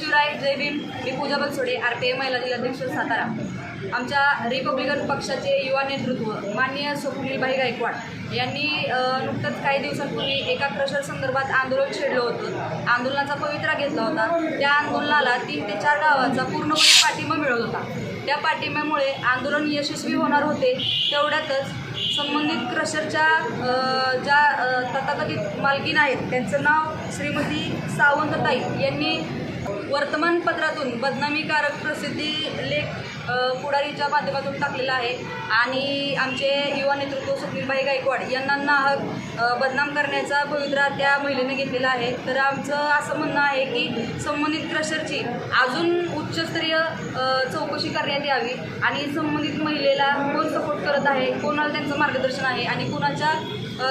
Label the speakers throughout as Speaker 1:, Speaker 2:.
Speaker 1: शिवराय जय भीम मी Pooja Bansode R P M महिला जिल्हाध्यक्ष सातारा. आमच्या रिपब्लिकन पक्षाचे युवा नेतृत्व माननीय स्वप्नीलबाई गायकवाड यांनी नुकतंच काही दिवसांपूर्वी एका क्रशर संदर्भात आंदोलन छेडलं होतं. आंदोलनाचा पवित्रा घेतला होता. त्या आंदोलनाला तीन ते चार गावाचा पूर्णपणे पाठिंबा मिळत होता. त्या पाठिंब्यामुळे आंदोलन यशस्वी होणार होते तेवढ्यातच संबंधित क्रशरच्या ज्या तथाकथित मालकीन आहेत त्यांचं नाव श्रीमती सावंतताई यांनी वर्तमानपत्रातून बदनामीकारक प्रसिद्धी लेख पुढारीच्या माध्यमातून टाकलेला आहे. आणि आमचे युवा नेतृत्व स्वप्नीलबाई गायकवाड यांना नाहक बदनाम करण्याचा पवित्रा त्या महिलेने घेतलेला आहे. तर आमचं असं म्हणणं आहे की संबंधित क्रशरची अजून उच्चस्तरीय चौकशी करण्यात यावी. आणि संबंधित महिलेला कोण सपोर्ट करत आहे कोणाला त्यांचं मार्गदर्शन आहे आणि कोणाच्या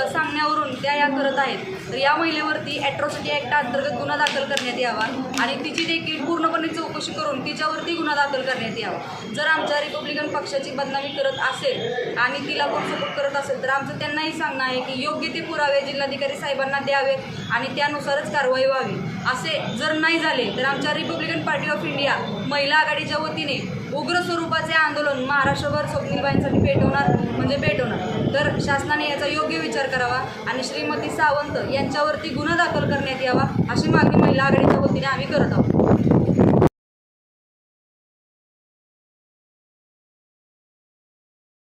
Speaker 1: सांगण्यावरून त्या या करत आहेत. तर या महिलेवरती ॲट्रॉसिटी ॲक्ट अंतर्गत गुन्हा दाखल करण्यात यावा आणि तिची देखील पूर्णपणे चौकशी करून तिच्यावरती गुन्हा दाखल करण्यात यावा. जर आमच्या रिपब्लिकन पक्षाची बदनामी करत असेल आणि तिला कोण सपोर्ट करत असेल तर आमचं त्यांनाही सांगणं आहे की योग्य ते पुरावे जिल्हाधिकारी साहेबांना द्यावेत आणि त्यानुसारच कारवाई व्हावी. असे जर नाही झाले तर आमच्या रिपब्लिकन पार्टी ऑफ इंडिया महिला आघाडीच्या वतीने उग्र स्वरूपाचे आंदोलन महाराष्ट्रभर स्वप्नीलबाईंसाठी पेटवणार म्हणजे पेटवणार. तर शासनाने याचा योग्य विचार करावा आणि श्रीमती सावंत यांच्यावरती गुन्हा दाखल करण्यात यावा अशी मागणी महिला आघाडीच्या वतीने आम्ही करत आहोत.